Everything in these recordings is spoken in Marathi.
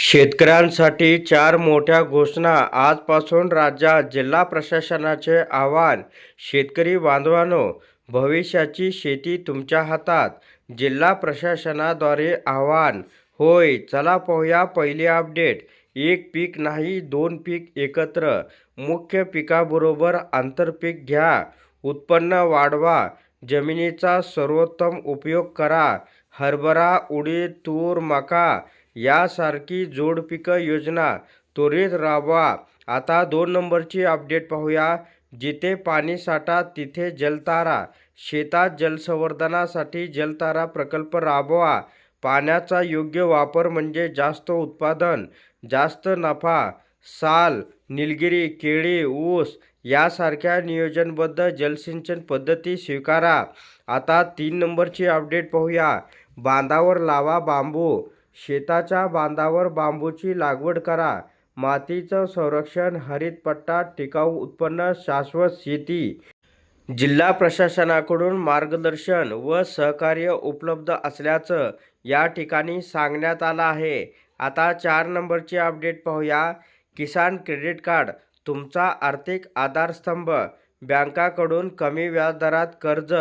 शेतकऱ्यांसाठी चार मोठ्या घोषणा. आजपासून राज्यात जिल्हा प्रशासनाचे आव्हान. शेतकरी बांधवांनो भविष्याची शेती तुमच्या हातात. जिल्हा प्रशासनाद्वारे आव्हान. होय चला पाहूया पहिली अपडेट. एक पीक नाही दोन पीक एकत्र. मुख्य पिकाबरोबर आंतरपीक घ्या. उत्पन्न वाढवा. जमिनीचा सर्वोत्तम उपयोग करा. हरभरा उडीद तूर मका यासारखी जोडपिकं योजना त्वरित राबवा. आता दोन नंबरची अपडेट पाहूया. जिथे पाणी साठा तिथे जलतारा. शेतात जलसंवर्धनासाठी जलतारा प्रकल्प राबवा. पाण्याचा योग्य वापर म्हणजे जास्त उत्पादन जास्त नफा साल निलगिरी केळी ऊस यासारख्या नियोजनबद्ध जलसिंचन पद्धती स्वीकारा. आता तीन नंबरची अपडेट पाहूया. बांधावर लावा बांबू. शेताच्या बांधावर बांबूची लागवड करा. मातीचं संरक्षण हरितपट्टा टिकाऊ उत्पन्न शाश्वत शेती. जिल्हा प्रशासनाकडून मार्गदर्शन व सहकार्य उपलब्ध असल्याचं या ठिकाणी सांगण्यात आलं आहे. आता चार नंबरची अपडेट पाहूया. किसान क्रेडिट कार्ड तुमचा आर्थिक आधारस्तंभ बँकाकडून कमी व्याजदरात कर्ज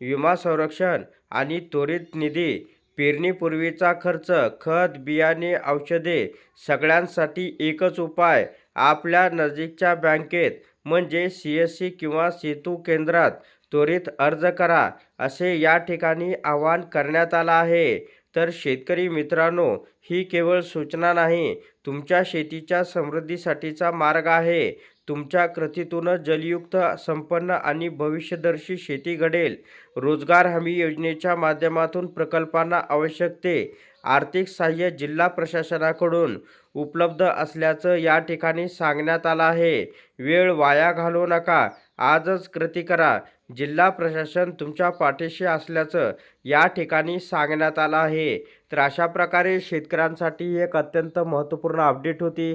विमा संरक्षण आणि त्वरित निधी पेरणीपूर्वीचा खर्च खत बियाणे औषधे सगळ्यांसाठी एकच उपाय. आपल्या नजीकच्या बँकेत म्हणजे सी एस सी किंवा सेतू केंद्रात त्वरित अर्ज करा असे या ठिकाणी आवाहन करण्यात आलं आहे. तर शेतकरी मित्रांनो ही केवळ सूचना नाही तुमच्या शेतीच्या समृद्धीसाठीचा मार्ग आहे. तुमच्या कृतीतूनच जलयुक्त संपन्न आणि भविष्यदर्शी शेती घडेल. रोजगार हमी योजनेच्या माध्यमातून प्रकल्पांना आवश्यक ते आर्थिक सहाय्य जिल्हा प्रशासनाकडून उपलब्ध असल्याचं या ठिकाणी सांगण्यात आलं आहे. वेळ वाया घालवू नका. आजच कृती करा. जिल्हा प्रशासन तुमच्या पाठीशी असल्याचं या ठिकाणी सांगण्यात आलं आहे. तर अशा प्रकारे शेतकऱ्यांसाठी एक अत्यंत महत्त्वपूर्ण अपडेट होती.